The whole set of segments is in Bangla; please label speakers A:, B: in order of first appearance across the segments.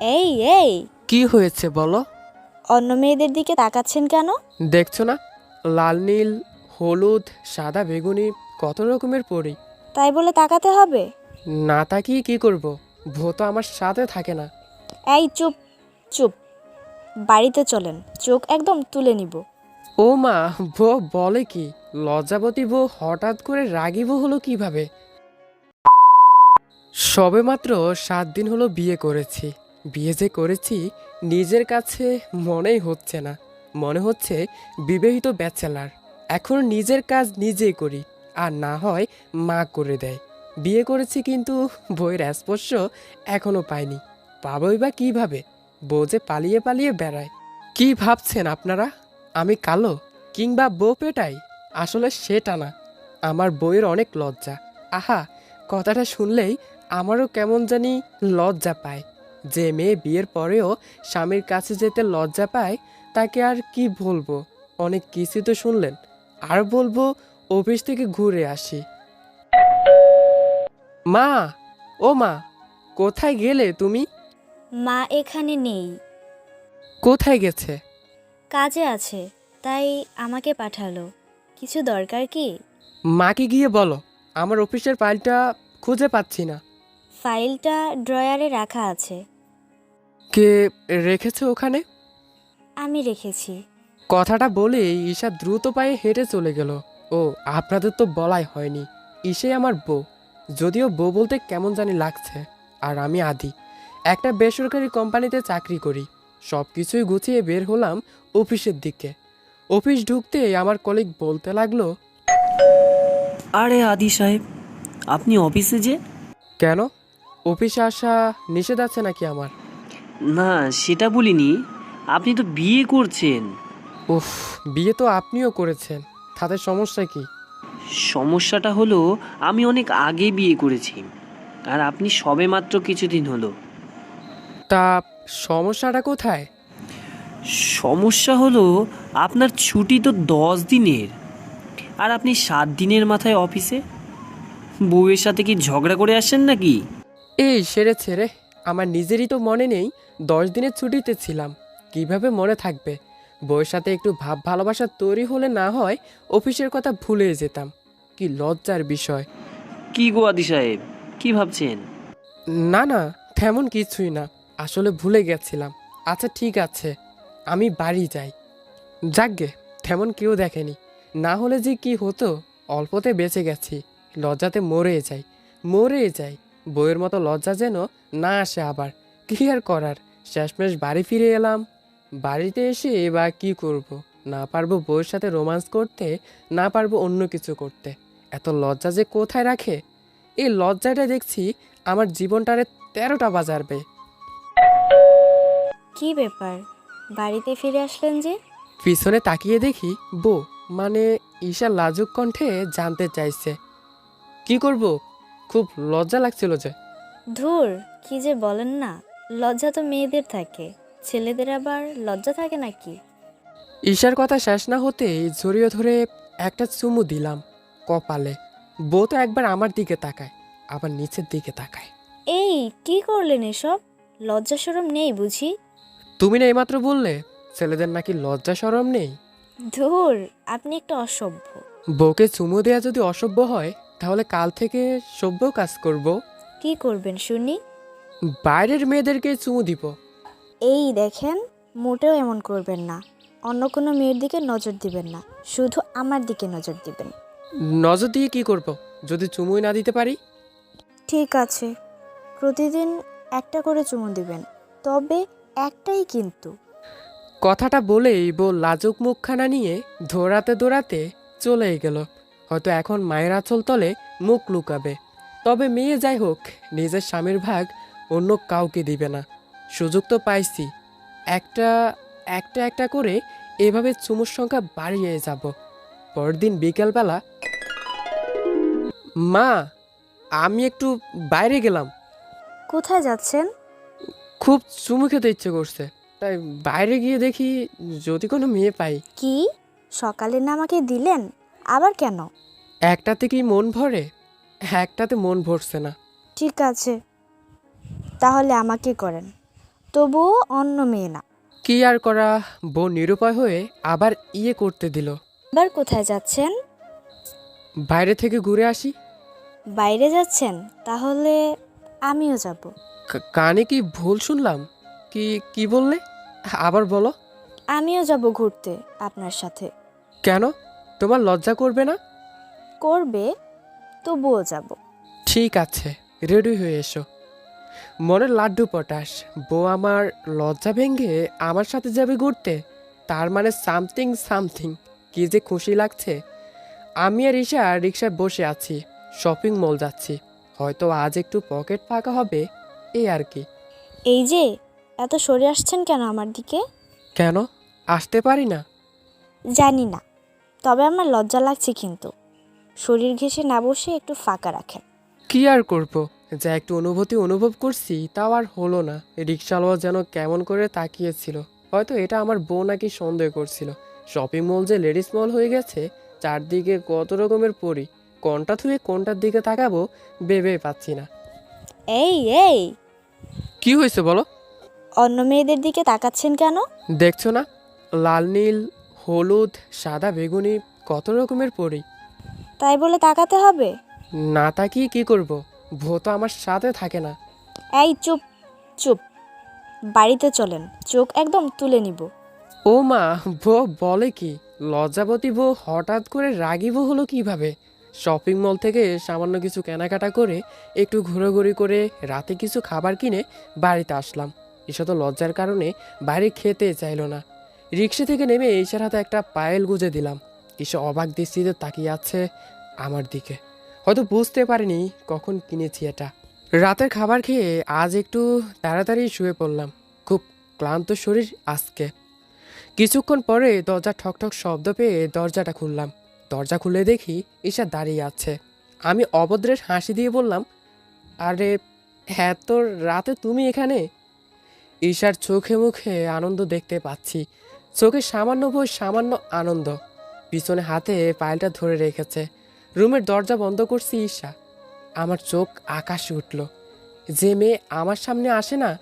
A: এই এই।
B: কি হয়েছে বলো?
A: অন্য মেয়েদের দিকে তাকাচ্ছেন কেন?
B: দেখছ না? লাল নীল হলুদ সাদা বেগুনি কত রকমের পরি।
A: তাই বলে তাকাতে হবে?
B: না তাকিয়ে কি করব? ভূ তো আমার সাথে থাকে না।
A: এই চুপ চুপ। বাড়িতে চলেন চোখ একদম তুলে নিব।
B: ও মা ভো বলে কি? লজ্জাবতী বউ হঠাৎ করে রাগী বউ হলো কীভাবে? সবেমাত্র সাত দিন হলো বিয়ে করেছি। বিয়ে যে করেছি নিজের কাছে মনেই হচ্ছে না। মনে হচ্ছে বিবাহিত ব্যাচেলার। এখন নিজের কাজ নিজেই করি, আর না হয় মা করে দেয়। বিয়ে করেছি কিন্তু বইয়ের স্পর্শ এখনও পাইনি। পাবই বা কীভাবে? বউ যে পালিয়ে পালিয়ে বেড়ায়। কি ভাবছেন আপনারা? আমি কালো কিংবা বউ পেটাই? আসলে সেটা না। আমার বইয়ের অনেক লজ্জা। আহা, কথাটা শুনলেই আমারও কেমন জানি লজ্জা পায়। যে মেয়ে বিয়ের পরেও স্বামীর কাছে যেতে লজ্জা পায় তাকে আর কি বলব? অনেক কিছু তো শুনলেন আর বলব অফিস থেকে ঘুরে আসি। মা ও মা কোথায় গেলে তুমি?
A: মা এখানে নেই।
B: কোথায় গেছে?
A: কাজে আছে তাই আমাকে পাঠালো। কিছু দরকার কি?
B: মাকে গিয়ে বলো আমার অফিসের ফাইলটা খুঁজে পাচ্ছি না।
A: ফাইলটা ড্রয়ারে রাখা আছে।
B: কে রেখেছে ওখানে?
A: আমি রেখেছি।
B: কথাটা বলে ঈশা দ্রুত পায়ে হেঁটে চলে গেল। ও আপনাদের তো বলাই হয়নি। ঈশাই আমার বউ। যদিও বউ বলতে কেমন জানি লাগছে। আর আমি আদি। একটা বেসরকারি কোম্পানিতে চাকরি করি। সব কিছুই গুছিয়ে বের হলাম অফিসের দিকে। অফিস ঢুকতে আমার কলিগ বলতে লাগল
C: আরে আদি সাহেব আপনি অফিসে যে?
B: কেন? অফিসে আসা নিষেধ আছে নাকি আমার?
C: না সেটা বলিনি। আপনি তো বিয়ে করছেন।
B: উফ বিয়ে তো আপনিও করেছেন। তাতে সমস্যা কি?
C: সমস্যাটা হলো আমি অনেক আগে বিয়ে করেছি। আর আপনি সবে মাত্র কিছুদিন হলো।
B: তা সমস্যাটা কোথায়?
C: সমস্যা হলো আপনার ছুটি তো দশ দিনের। আর আপনি সাত দিনের মাথায় অফিসে? বউয়ের সাথে কি ঝগড়া করে আসেন নাকি?
B: এই সেরেছে রে। আমার নিজেরই তো মনে নেই দশ দিনের ছুটিতে ছিলাম। কীভাবে মনে থাকবে? বউয়ের সাথে একটু ভাব ভালোবাসা তৈরি হলে না হয় অফিসের কথা ভুলে যেতাম। কি লজ্জার বিষয়।
C: কি গো আদি সাহেব? কি ভাবছেন?
B: না না তেমন কিছুই না। আসলে ভুলে গেছিলাম। আচ্ছা ঠিক আছে। আমি বাড়ি যাই। যাকগে তেমন কেউ দেখেনি। না হলে যে কি হতো অল্পতে বেঁচে গেছি। লজ্জাতে মরে যাই। মরে যাই। বইয়ের মতো লজ্জা যেন না আসে আবার। কি আর করার? শেষমেশ বাড়ি ফিরে এলাম। বাড়িতে এসে বা কি করব। না পারব বউয়ের সাথে রোমান্স করতে না পারব অন্য কিছু করতে। এত লজ্জা যে কোথায় রাখে? এই লজ্জাটা দেখছি আমার জীবনটারে তেরোটা বাজারবে।
A: কি ব্যাপার? বাড়িতে ফিরে আসলেন যে?
B: পিছনে তাকিয়ে দেখি বো মানে ঈশা লাজুক কণ্ঠে জানতে চাইছে। কি করব? খুব লজ্জা লাগছিল যে।
A: ধুর কি যে বলেন না লজ্জা তো মেয়েদের থাকে ছেলেদের আবার লজ্জা থাকে নাকি?
B: ঈশার কথা শেষ না হতেই জড়িয়ে ধরে একটা চুমু দিলাম কপালে বউ তো একবার আমার দিকে তাকায় আবার নিচের দিকে তাকায়।
A: এই কি করলেন এসব? লজ্জা সরম নেই বুঝি?
B: তুমি না এইমাত্র বললে ছেলেদের নাকি লজ্জা সরম নেই?
A: ধুর আপনি একটা অসভ্য।
B: বউকে চুমু দেয়া যদি অসভ্য হয় তাহলে কাল থেকে সভ্য কাজ করব।
A: কি করবেন শুনি?
B: বাইরের মেয়েদেরকে চুমু দিব।
A: এই দেখেন মোটেও এমন করবেন না। অন্য কোনো মেয়ের দিকে নজর দিবেন না। শুধু আমার দিকে নজর দিবেন।
B: নজর দিয়ে কি করব? যদি চুমুই না দিতে পারি?
A: ঠিক আছে। প্রতিদিন একটা করে চুমু দিবেন। তবে একটাই কিন্তু।
B: কথাটা বলেই বউ লাজুক মুখখানা নিয়ে দৌড়াতে দৌড়াতে চলেই গেল। হয়তো এখন মায়ের আঁচল তলে মুখ লুকাবে। তবে মেয়ে যাই হোক নিজের স্বামীর ভাগ অন্য কাউকে দিবে না। সুযোগ তো পাইছি। একটা একটা একটা করে এভাবে চুমুর সংখ্যা বাড়িয়ে যাব। পরদিন বিকেলবেলা মা আমি একটু বাইরে গেলাম।
A: কোথায় যাচ্ছেন?
B: খুব চুমু খেতে ইচ্ছে করছে। তাই বাইরে গিয়ে দেখি যদি কোনো মেয়ে পাই।
A: কি? সকালে না আমাকে দিলেন? আবার কেন?
B: একটাতে কি মন ভরে একটাতে মন ভরছে না।
A: ঠিক আছে তাহলে আমাকে করেন। তবুও অন্য মেয়ে না।
B: কি আর করা বউ নিরুপায় হয়ে আবার ইয়ে করতে দিল।
A: এবার কোথায় যাচ্ছেন?
B: বাইরে থেকে ঘুরে আসি।
A: বাইরে যাচ্ছেন? তাহলে আমিও যাব।
B: কা- কানে কি ভুল শুনলাম? কি কি বললে? আবার বলো।
A: আমিও যাব ঘুরতে আপনার সাথে।
B: কেন? তোমার লজ্জা করবে না?
A: করবে তবুও যাব।
B: ঠিক আছে রেডি হয়ে এসো। মনের লাড্ডু পটাশ বউ আমার লজ্জা ভেঙে আমার সাথে যাবে ঘুরতে? তার মানে সামথিং সামথিং। কি যে খুশি লাগছে। আমি আর ঈশা রিক্সায় বসে আছি শপিং মল যাচ্ছি। হয়তো আজ একটু পকেট ফাঁকা হবে এই আর কি।
A: এই যে এত সরে আসছেন কেন আমার দিকে?
B: কেন? আসতে পারি না?
A: জানি না। তবে আমার লজ্জা লাগছে কিন্তু। শরীর ঘেঁষে না বসে একটু ফাঁকা রাখেন।
B: কি আর করব? যা একটু অনুভূতি অনুভব করছি তাও আর হলো না। রিক্সাওয়ালা যেন কেমন করে তাকিয়েছিল। হয়তো এটা আমার বউ নাকি সন্দেহ করছিল। শপিং মল যে লেডিস মল হয়ে গেছে চারদিকে কত রকমের পরি। কোনটা থুয়ে কোনটার দিকে তাকাবো ভেবে পাচ্ছি না।
A: এই এই!
B: কি হয়েছে বলো?
A: অন্য মেয়েদের দিকে তাকাচ্ছেন কেন?
B: দেখছ না? লাল নীল হলুদ সাদা বেগুনি কত রকমের পরি।
A: তাই বলে তাকাতে হবে?
B: না তাকিয়ে কি করব? ভূ তো আমার সাথে থাকে না।
A: এই চুপ চুপ। বাড়িতে চলেন চোখ একদম তুলে নিব।
B: ও মা বউ বলে কি? লজ্জাবতী বউ হঠাৎ করে রাগি বউ হলো কীভাবে? শপিং মল থেকে সামান্য কিছু কেনাকাটা করে একটু ঘোরাঘুরি করে রাতে কিছু খাবার কিনে বাড়িতে আসলাম। এসব লজ্জার কারণে বাড়ি খেতে চাইলো না। রিক্সা থেকে নেমে ঈশার হাতে একটা পায়েল গুজে দিলাম। ঈশা অবাক দৃষ্টিতে তাকিয়ে আছে আমার দিকে। হয়তো বুঝতে পারিনি কখন কিনেছি এটা। রাতের খাবার খেয়ে আজ একটু তাড়াতাড়ি শুয়ে পড়লাম। খুব ক্লান্ত শরীর আজকে। কিছুক্ষণ পরে দরজা ঠকঠক শব্দ পেয়ে দরজাটা খুললাম। দরজা খুলে দেখি ঈশা দাঁড়িয়ে আছে। আমি অভদ্রের হাসি দিয়ে বললাম, আরে হ্যাঁ তোর রাতে তুমি এখানে? ঈশার চোখে মুখে আনন্দ দেখতে পাচ্ছি। চোখে সামান্য বই সামান্য আনন্দ। পিছনে হাতে পায়েলটা ধরে রেখেছে। রুমের দরজা বন্ধ করছি ঈশা। আমার চোখ আকাশে উঠল। যে মেয়ে আমার সামনে আসে না,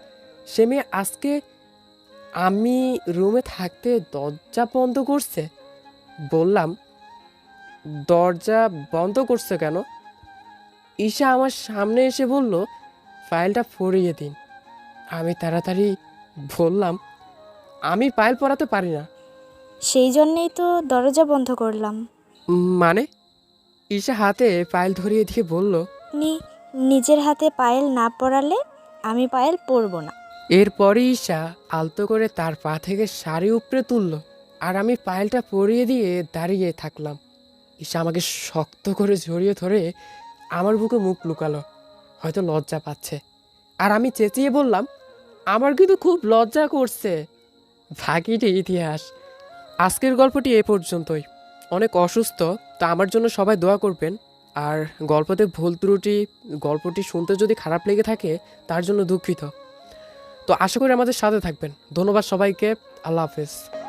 B: সে মেয়ে আজকে আমি রুমে থাকতে দরজা বন্ধ করছে? বললাম, দরজা বন্ধ করছে কেন? ঈশা আমার সামনে এসে বলল, ফাইলটা ফরিয়ে দিন। আমি তাড়াতাড়ি বললাম আমি পাইল পরাতে পারি না।
A: সেই জন্যেই তো দরজা বন্ধ করলাম।
B: মানে? ঈশা হাতে পাইল ধরিয়ে দিয়ে বলল
A: নি নিজের হাতে পায়েল না পরালে আমি পায়েল পরব না।
B: এরপরে ঈশা আলতো করে তার পা থেকে শাড়ি উপড়ে তুলল আর আমি পায়েলটা পরিয়ে দিয়ে দাঁড়িয়ে থাকলাম। ঈশা আমাকে শক্ত করে জড়িয়ে ধরে আমার বুকে মুখ লুকালো হয়তো লজ্জা পাচ্ছে। আর আমি চেঁচিয়ে বললাম আমার কিন্তু খুব লজ্জা করছে। ভাগিটি ইতিহাস। আজকের গল্পটি এ পর্যন্তই। অনেক অসুস্থ, তো আমার জন্য সবাই দোয়া করবেন। আর গল্পতে ভুল ত্রুটি, গল্পটি শুনতে যদি খারাপ লেগে থাকে, তার জন্য দুঃখিত। তো আশা করি আমাদের সাথে থাকবেন। ধন্যবাদ সবাইকে। আল্লাহ হাফেজ।